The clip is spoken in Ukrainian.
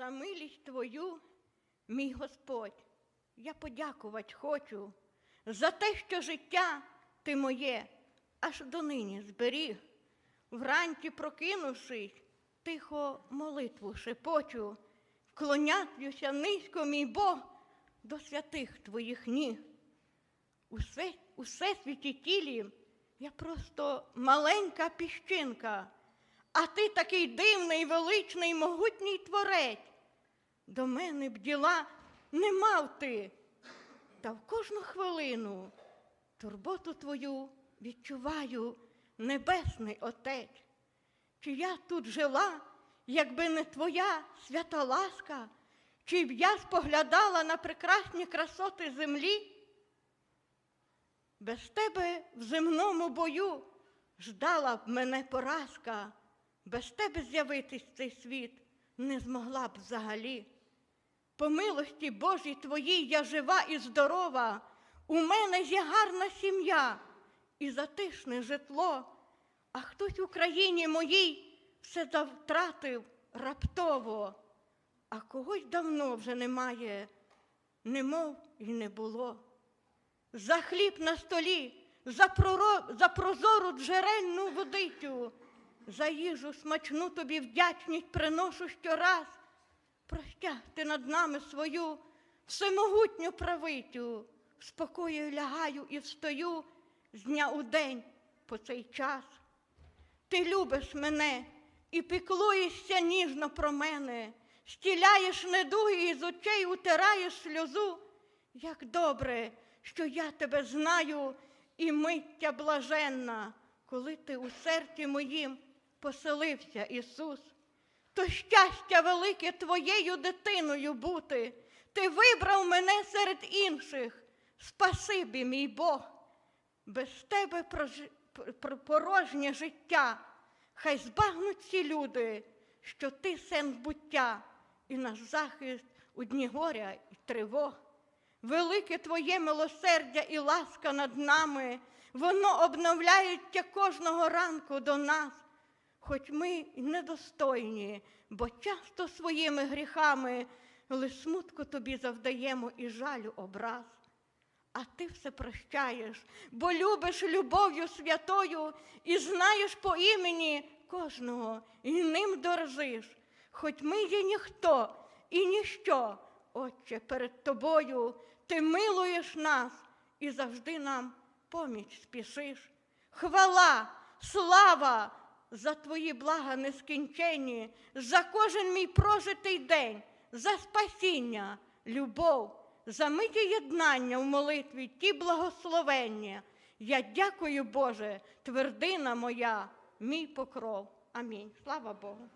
За милість Твою, мій Господь, я подякувати хочу за те, що життя ти моє аж донині зберіг. Вранці прокинувшись, тихо молитву шепочу, вклоняюся низько, мій Бог, до святих твоїх ніг. У все- у всесвіті тілі я просто маленька піщинка, а ти такий дивний, величний, могутній творець. До мене б діла не мав ти, та в кожну хвилину турботу твою відчуваю, небесний Отець. Чи я тут жила, якби не твоя свята ласка, чи б я споглядала на прекрасні красоти землі? Без тебе в земному бою ждала б мене поразка, без тебе з'явитись цей світ не змогла б взагалі. По милості Божій твоїй я жива і здорова, у мене є гарна сім'я і затишне житло, а хтось в Україні моїй все завтратив раптово, а когось давно вже немає, немов і не було. За хліб на столі, за, проро... за прозору джерельну водицю, за їжу смачну тобі вдячність приношу щораз. Простягти над нами свою всемогутню правицю, в спокою лягаю і встаю з дня у день по цей час. Ти любиш мене і піклуєшся ніжно про мене, стіляєш недуги і з очей утираєш сльозу. Як добре, що я тебе знаю, і миття блаженна, коли ти у серці моїм поселився, Ісус. То щастя велике твоєю дитиною бути. Ти вибрав мене серед інших. Спасибі, мій Бог. Без тебе прожи- порожнє життя. Хай збагнуть ці люди, що ти сенс буття і наш захист у дні горя і тривог. Велике Твоє милосердя і ласка над нами, воно обновляється кожного ранку до нас, хоч ми й недостойні, бо часто своїми гріхами лиш смутку тобі завдаємо і жалю образ. А ти все прощаєш, бо любиш любов'ю святою і знаєш по імені кожного, і ним дорожиш. Хоч ми є ніхто і ніщо, Отче, перед тобою ти милуєш нас і завжди нам поміч спішиш. Хвала, слава за твої блага нескінченні, за кожен мій прожитий день, за спасіння, любов, за миті єднання в молитві, ті благословення. Я дякую, Боже, твердина моя, мій покров. Амінь. Слава Богу.